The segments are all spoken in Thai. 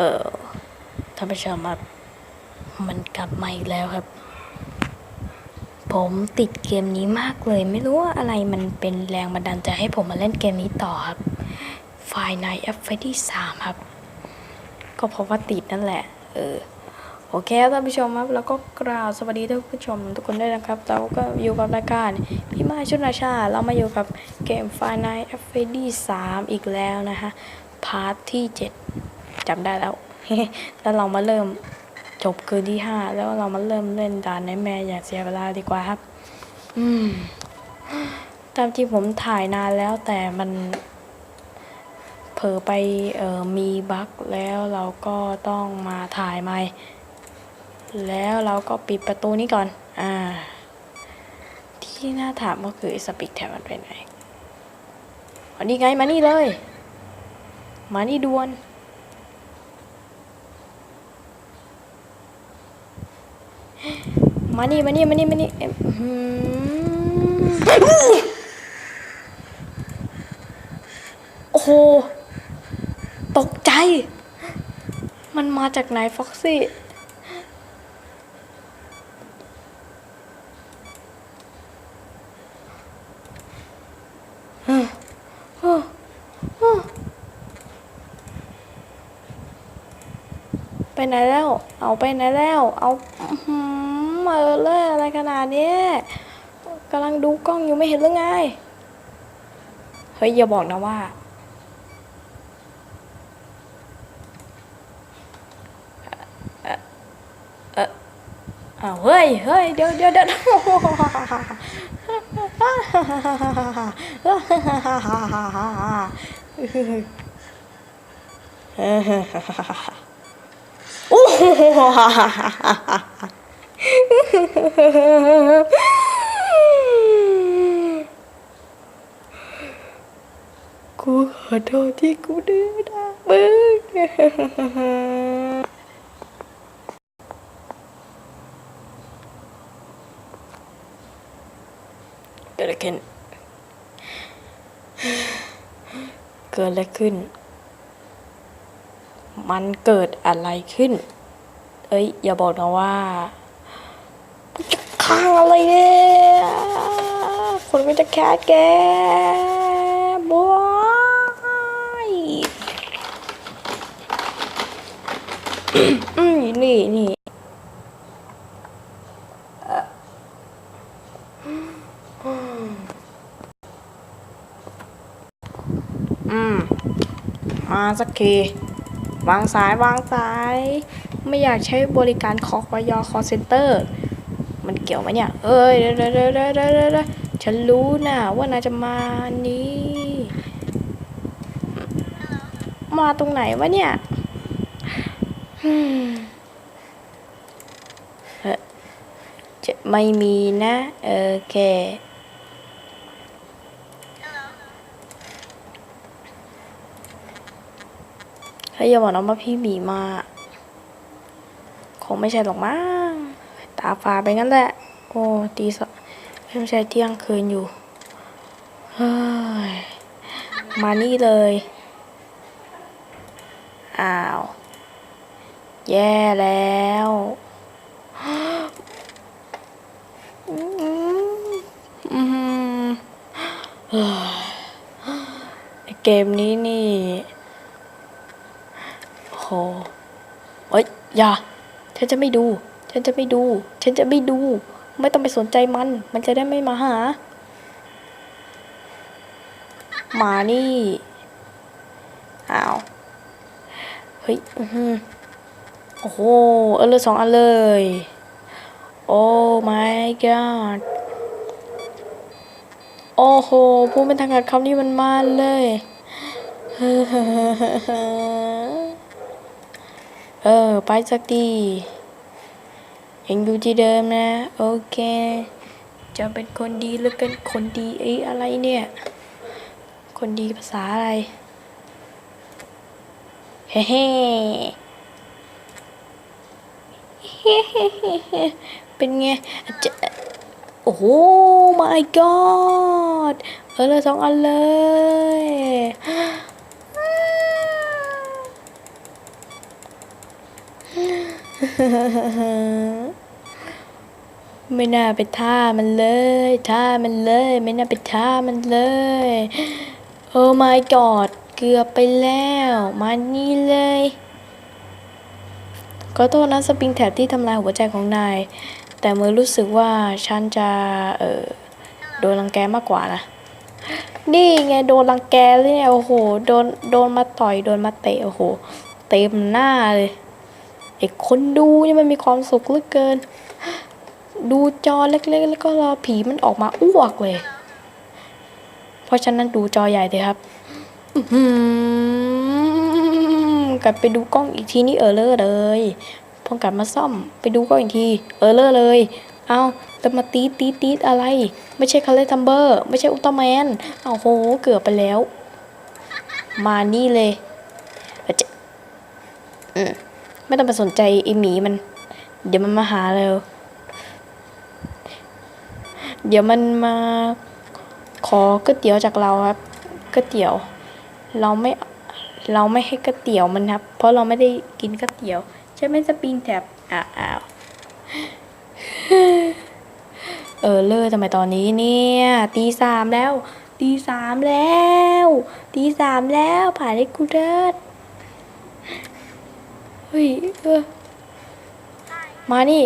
เออท่านผู้ชมครับ มันกลับมาอีกแล้วครับ ผมติดเกมนี้มากเลย ไม่รู้ว่าอะไรมันเป็นแรงบันดาลใจให้ผมมาเล่นเกมนี้ต่อครับไฟในแอปเฟที่สามครับ ก็เพราะว่าติดนั่นแหละ เออ โอเคครับท่านผู้ชมครับ แล้วก็กราบสวัสดีท่านผู้ชมทุกคนด้วยนะครับ เราก็อยู่กับรายการพี่มาชุดนาชา เรามาอยู่กับเกมไฟในแอปเฟที่สามอีกแล้วนะฮะพาร์ทที่เจ็ด จำได้แล้ว แล้วเรามาเริ่มจบคืนที่ห้าแล้วเรามาเริ่มเล่นด่านในแม่อย่าเสียเวลาดีกว่าครับ อืมตามที่ผมถ่ายนานแล้วแต่มันเผลอไปเออมีบั๊กแล้วเราก็ต้องมาถ่ายใหม่ แล้วเราก็ปิดประตูนี้ก่อน อ่า ที่น่าถามก็คือสปิกแท็บมันไปไหนอันนี้ไงมานี่เลย มานี่ด่วน มานี่มานี่มานี่มานี่อ็มโอ้โห ตกใจ มันมาจากไหนฟ็อกซี่ ไปไหนแล้ว เอาไปไหนแล้ว เอา อื้ออเออเลยอะไรขนาดนี้กำลังดูกล้องอยู่ไม่เห็นหรือไง เฮ้ย อย่าบอกนะว่า เออเอออ้าเฮ้ยเฮ้ยเดี๋ยวเดี๋ยวเดี๋ยวโอ้โห กูขอโทษที่กูดื้อนะมึงเกิดอะไรขึ้น เกิดอะไรขึ้น มันเกิดอะไรขึ้น เอ้ย อย่าบอกนะว่า จะฆ่าอะไรเนี่ยคนก็จะแคสแกบอยอืมนี่นี่อืม มาสักที วางสายวางสาย ไม่อยากใช้บริการคอกยอคอเซ็นเตอร์ มันเกี่ยวไหมเนี่ย เอ้ยเดี๋ยวเดี๋ยวเดี๋ยวเดี๋ยวเดี๋ยวเดี๋ยวฉันรู้นะว่านายจะมานี้ มาตรงไหนวะเนี่ยจะไม่มีนะโอเคเฮ้ยอย่าบอกนะว่าพี่หมีมา คงไม่ใช่หรอกมั้ง ตาฝาไปงั้นแหละ โอ้ตีสองไม่ใช่เที่ยงคืนอยู่เฮ้ยมานี่เลย อ้าว แย่แล้วอืมอืมเฮ้ยเกมนี้นี่โหเอ้ย อย่าฉันจะไม่ดู ฉันจะไม่ดู ฉันจะไม่ดู ไม่ต้องไปสนใจมัน มันจะได้ไม่มาหามานี่อ้าวเฮ้ยอือหือโอ้โหเออเลยสองอันเลย โอ้ my god โอ้โหพูดเป็นทางการคำนี้มันมาเลยเออ ไปสักที ยังอยู่ที่เดิมนะ โอเค จะเป็นคนดีหรือเป็นคนดีไอ้อะไรเนี่ย คนดีภาษาอะไร เฮ้เฮ้เฮ้เฮ้เฮ้เป็นไงจะโอ้โห my god เออเลยสองอันเลย ไม่น่าไปท่ามันเลยท่ามันเลย ไม่น่าไปท่ามันเลยโอ้ my god เกือบไปแล้ว มานี่เลยขอโทษนะสปริงแท็บที่ทำลายหัวใจของนาย แต่เมื่อรู้สึกว่าฉันจะ เออโดนรังแกมากกว่านะ นี่ไงโดนรังแกเลยเนี่ยโอ้โหโดนโดนมาต่อยโดนมาเตะโอ้โหเต็มหน้าเลยไอ้คนดูนี่มันมีความสุขเหลือเกิน ดูจอเล็กๆ แล้วก็รอผีมันออกมาอ้วกเลย เพราะฉะนั้นดูจอใหญ่เลยครับกลับไปดูกล้องอีกทีนี่เออเลอร์เลยพอกลับมาซ่อมไปดูกล้องอีกที เออเลอร์เลย เอาแต่มาตีตีตีอะไร ไม่ใช่คาเลทัมเบอร์ ไม่ใช่อุลตร้าแมนเอาโหเกือบไปแล้ว มานี่เลยอะเจ๊ไม่ต้องไปสนใจไอหมีมัน เดี๋ยวมันมาหาเรา เดี๋ยวมันมาขอก๋วยเตี๋ยวจากเราครับก๋วยเตี๋ยว เราไม่เราไม่ให้ก๋วยเตี๋ยวมันครับ เพราะเราไม่ได้กินก๋วยเตี๋ยวใช่ไหมสปริงแท็บอ้าวเออเลิกทำไมตอนนี้เนี่ยตีสามแล้วตีสามแล้วตีสามแล้วผ่านให้กูเดินเฮ้ยเออมานี่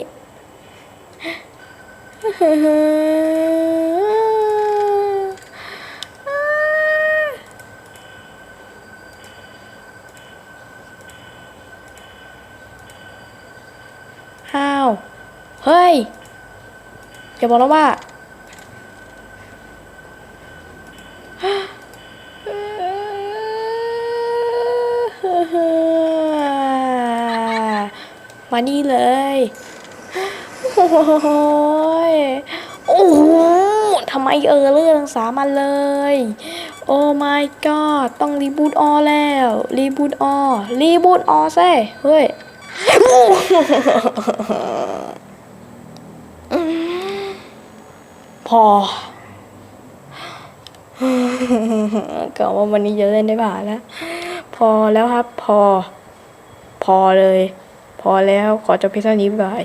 ห้าว เฮ้ย อย่าบอกนะว่ามานี่เลย โอ้ย โอ้โหทำไมเออเรื่องสามันเลย โอ้ my god ต้องรีบูตออแล้ว รีบูตออรีบูตออเซ่เฮ้ยพอกะว่าวันนี้จะเล่นได้ผ่านแล้ว พอแล้วครับ พอ พอเลย พอแล้วขอจบเพียงเท่านี้บาย